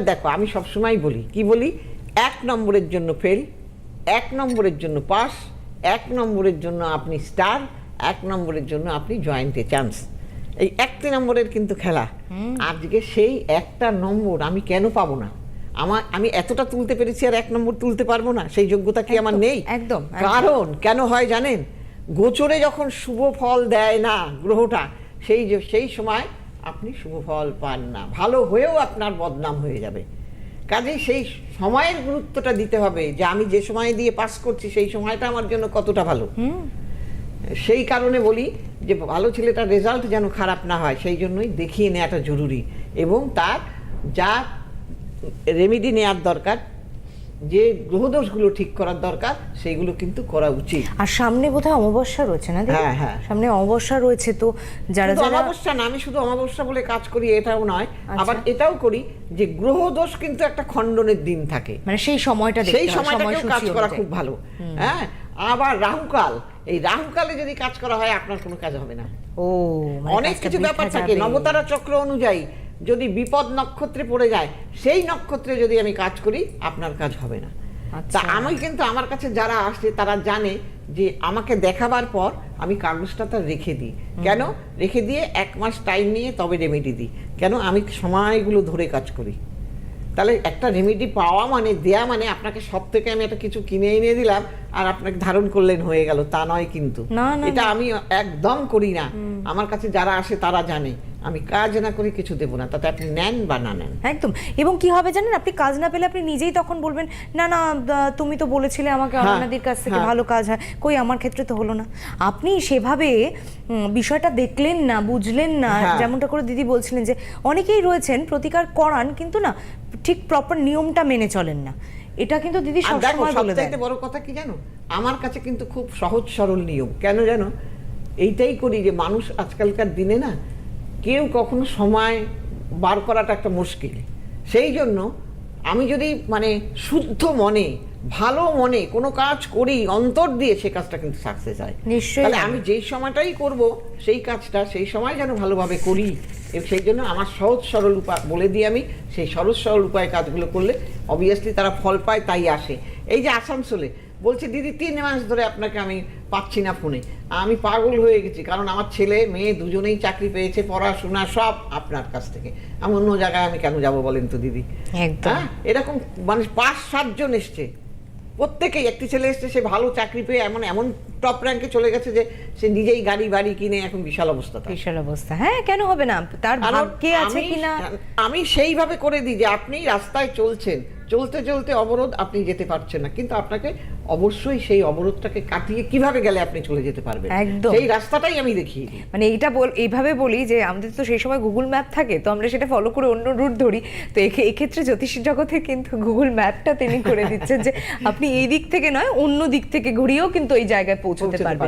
দেখো আমি সবসময় বলি কি বলি? এক নম্বরের জন্য ফেল এক নম্বরের জন্য পাস এক নম্বরের জন্য আপনি স্টার এক নম্বরের জন্য আপনি জয়েন্টে চান্স এই একটি নম্বরের কিন্তু খেলা। আজকে সেই একটা নম্বর আমি কেন পাবো না? আমার আমি এতটা তুলতে পেরেছি আর এক নম্বর তুলতে পারব না সেই যোগ্যতা কি আমার নেই? একদম, একদম। কারণ কেন হয় জানেন? গোচরে যখন শুভ ফল দেয় না গ্রহটা সেই সেই সময় আপনি শুভ ফল পান না। ভালো হয়েও আপনার বদনাম হয়ে যাবে। কাজেই সেই সময়ের গুরুত্বটা দিতে হবে যে আমি যে সময় দিয়ে পাস করছি সেই সময়টা আমার জন্য কতটা ভালো। সেই কারণে বলি যে ভালো ছেলেটার রেজাল্ট যেন খারাপ না হয় সেই জন্যই দেখিয়ে নেওয়াটা জরুরি। এবং তার যা রেমেডি নেওয়ার দরকার যে গ্রহদোষগুলো ঠিক করার দরকার সেইগুলো কিন্তু করা উচিত। আর সামনে বোধহয় অমাবস্যা রয়েছে না হ্যাঁ, হ্যাঁ। সামনে অমাবস্যা রয়েছে তো যারা যারা অমাবস্যা না আমি শুধু অমাবস্যা বলে কাজ করি এটাও নয়। আচ্ছা। আবার এটাও করি যে গ্রহদোষ কিন্তু একটা খণ্ডনের দিন থাকে। মানে সেই সময়টা সেই সময়টাকেও কাজ করা খুব ভালো। হ্যাঁ আবার রাহুকাল। এই রাহুকালে যদি কাজ করা হয় আপনার কোনো কাজ হবে না। ও মানে অনেক কিছু ব্যাপার থাকে। নবতারা চক্র অনুযায়ী যদি বিপদ নক্ষত্রে পড়ে যায় সেই নক্ষত্রে যদি আমি কাজ করি আপনার কাজ হবে না। আচ্ছা। তা আমি কিন্তু আমার কাছে যারা আসে তারা জানে যে আমাকে দেখাবার পর আমি কাগজটা তার রেখে দিই। কেন? রেখে দিয়ে এক মাস টাইম নিয়ে তবে রেমেডি দিই। কেন? আমি সময়গুলো ধরে কাজ করি। তাহলে একটা রেমেডি পাওয়া মানে দেয়া মানে আপনাকে সব থেকে আমি একটা কিছু কিনে এনে দিলাম আর আপনাকে ধারণ করলেন হয়ে গেল। তা নয় কিন্তু। এটা আমি একদম করি না। আমার কাছে যারা আসে তারা জানে। আমি কাজ না করে কিছু দেবো না। তাতে আপনি নেন বা না নেন। একদম। এবং কি হবে জানেন আপনি কাজ না পেলে আপনি নিজেই তখন বলবেন না না তুমি তো বলেছিলে আমাকে আপনাদের কাছ থেকে হ্যাঁ। ভালো কাজ হয়। কই আমার ক্ষেত্রে তো হলো না। আপনি সেভাবে বিষয়টা দেখলেন না বুঝলেন না হ্যাঁ। যেমনটা করে দিদি বলছিলেন যে অনেকেই রয়েছেন প্রতিকার করান কিন্তু না ঠিক প্রপার নিয়মটা মেনে চলেন না। এটা কিন্তু দিদি সবসময় বলে বড় কথা কি জানো? আমার কাছে কিন্তু খুব সহজ সরল নিয়ম। কেন জানো? এইটাই করি যে মানুষ আজকালকার দিনে না কেউ কখনো সময় বার করাটা একটা মুশকিল। সেই জন্য আমি যদি মানে শুদ্ধ মনে ভালো মনে কোনো কাজ করি অন্তর দিয়ে সে কাজটা কিন্তু সাকসেস হয়। নিশ্চয়ই তাহলে আমি যেই সময়টাই করব সেই কাজটা সেই সময় যেন ভালোভাবে করি। সেই জন্য আমার সহজ সরল উপায় বলে দিই আমি সেই সহজ সরল উপায়ে কাজগুলো করলে অবভিয়াসলি তারা ফল পায় তাই আসে। এই যে আসানসোলে বলছে দিদি তিন মাস ধরে আপনাকে আমি পাচ্ছি না ফোনে। আমি পাগল হয়ে গেছি কারণ আমার ছেলে মেয়ে দুজনেই চাকরি পেয়েছে পড়াশোনা সব আপনার কাছ থেকে। আমি অন্য জায়গায় আমি কেন যাব বলেন তো দিদি? হ্যাঁ এরকম মানে পাঁচ সাতজন এসছে। প্রত্যেকেই একটি ছেলে এসছে সে ভালো চাকরি পেয়ে এমন এমন টপ র্যাঙ্কে চলে গেছে যে সে নিজেই গাড়ি বাড়ি কিনে এখন বিশাল অবস্থা বিশাল অবস্থা। হ্যাঁ কেন হবে না? তার ভাগ্যে আছে কিনা? আমি সেইভাবে করে দিই যে আপনি রাস্তায় চলছেন। চলতে চলতে অবরোধ আপনি যেতে পারছেন না। কিন্তু আপনাকে অবশ্যই সেই অবরোধটাকে কাটিয়ে কীভাবে গেলে আপনি চলে যেতে পারবেন? একদম। সেই রাস্তাটাই আমি দিই। মানে এইটা বল এইভাবে বলি যে আমাদের তো সেই সময় গুগল ম্যাপ থাকে তো আমরা সেটা ফলো করে অন্য রুট ধরি। তো এক্ষেত্রে জ্যোতিষী জগতে কিন্তু গুগল ম্যাপটা তিনি করে দিচ্ছেন যে আপনি এই দিক থেকে নয় অন্য দিক থেকে ঘুরিয়েও কিন্তু এই জায়গায় পৌঁছতে পারবেন।